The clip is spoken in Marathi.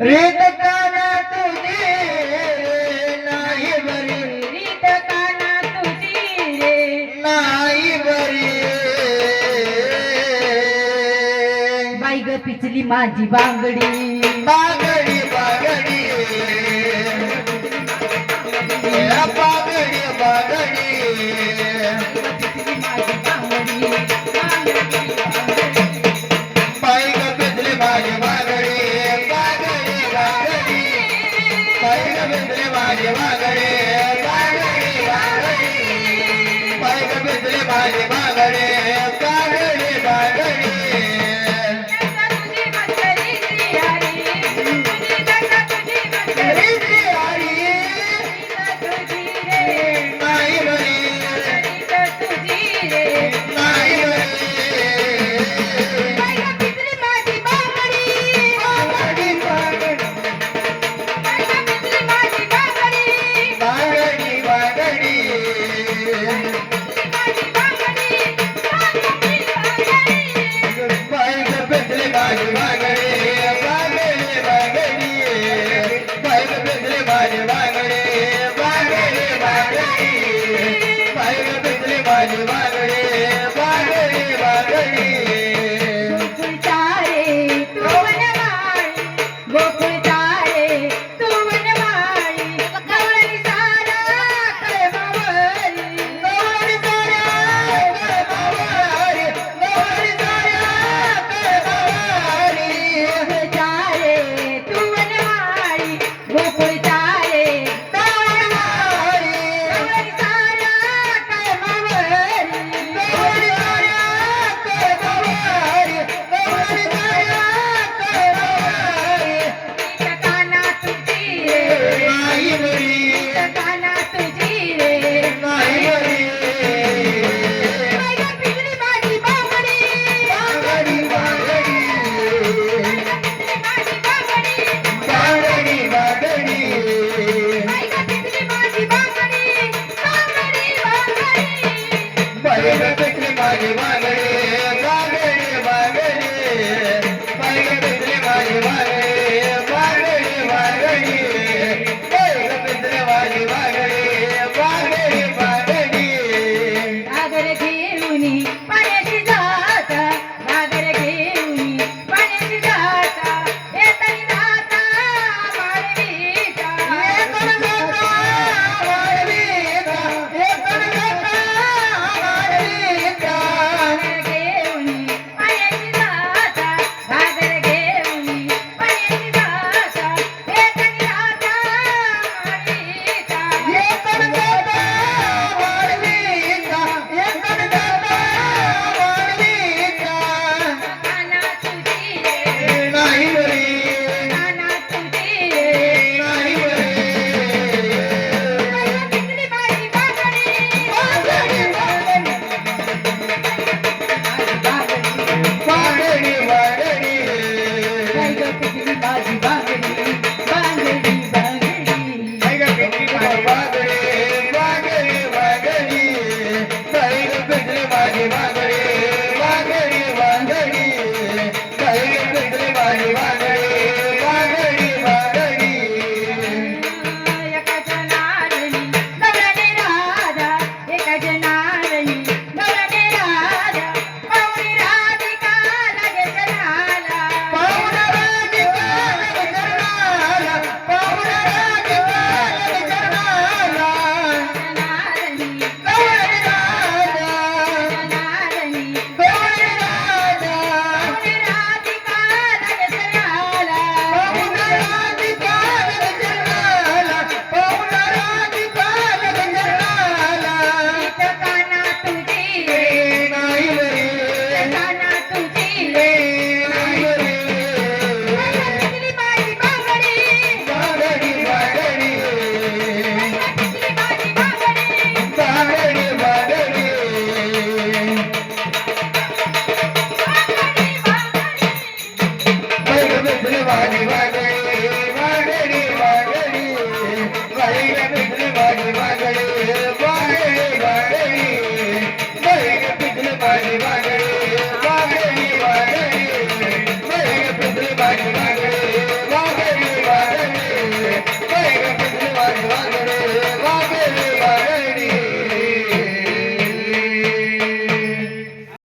रीत काना तुझी नाही बरी. रीत काना तुझी रे. नाही बरी. बाई ग पिचली माझी बागडी. ಮಾಡಿ ಮಾಡಿ